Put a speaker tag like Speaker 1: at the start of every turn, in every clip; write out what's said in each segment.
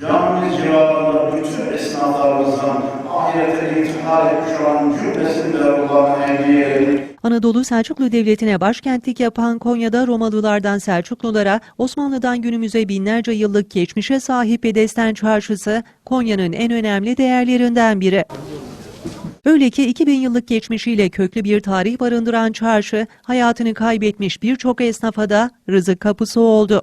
Speaker 1: Camimiz civarında bütün esnaflarımızdan ahirete intihar etmiş olan cümlesini de Allah'a.
Speaker 2: Anadolu Selçuklu Devleti'ne başkentlik yapan Konya'da Romalılardan Selçuklulara, Osmanlı'dan günümüze binlerce yıllık geçmişe sahip Bedesten Çarşısı, Konya'nın en önemli değerlerinden biri. Öyle ki 2000 yıllık geçmişiyle köklü bir tarih barındıran çarşı, hayatını kaybetmiş birçok esnafa da rızık kapısı oldu.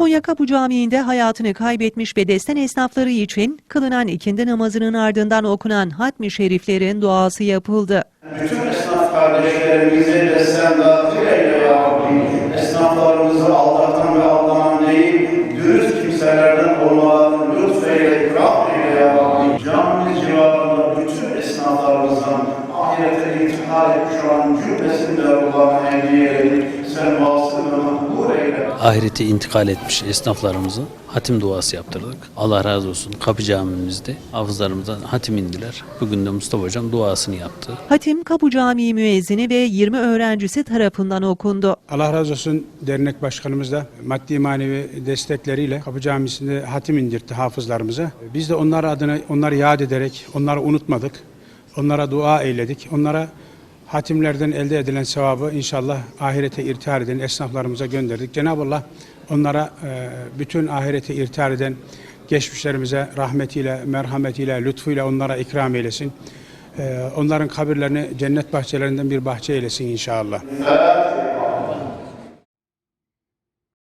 Speaker 2: Konya Kapı Camii'nde hayatını kaybetmiş bedesten esnafları için kılınan ikindi namazının ardından okunan hatmi şeriflerin duası yapıldı.
Speaker 1: Bütün esnaf kardeşlerimize de sen dağıtır eyle ya. Esnaflarımızı aldatan ve aldanan değil, dürüst kimselerden olmalarını lütfeyle, ikram eyle ya Rabbi. Camimiz civarında bütün esnaflarımızdan ahirete intihar etmiş olan cümlesini de Allah'a eyle.
Speaker 3: ahirete intikal etmiş esnaflarımızın hatim duası yaptırdık. Allah razı olsun. Kapı camimizde hafızlarımızdan hatim indiler. Bugün de Mustafa Hocam duasını yaptı.
Speaker 2: Hatim Kapı Camii müezzini ve 20 öğrencisi tarafından okundu.
Speaker 4: Allah razı olsun dernek başkanımız da maddi manevi destekleriyle Kapı Camisi'nde hatim indirtti hafızlarımıza. Biz de onlar adına onları yad ederek onları unutmadık. Onlara dua eyledik. Onlara hatimlerden elde edilen sevabı inşallah ahirete irtihar eden esnaflarımıza gönderdik. Cenab-ı Allah onlara e, bütün ahirete irtihar eden geçmişlerimize rahmetiyle, merhametiyle, lütfuyla onlara ikram eylesin. E, onların kabirlerini cennet bahçelerinden bir bahçe eylesin inşallah.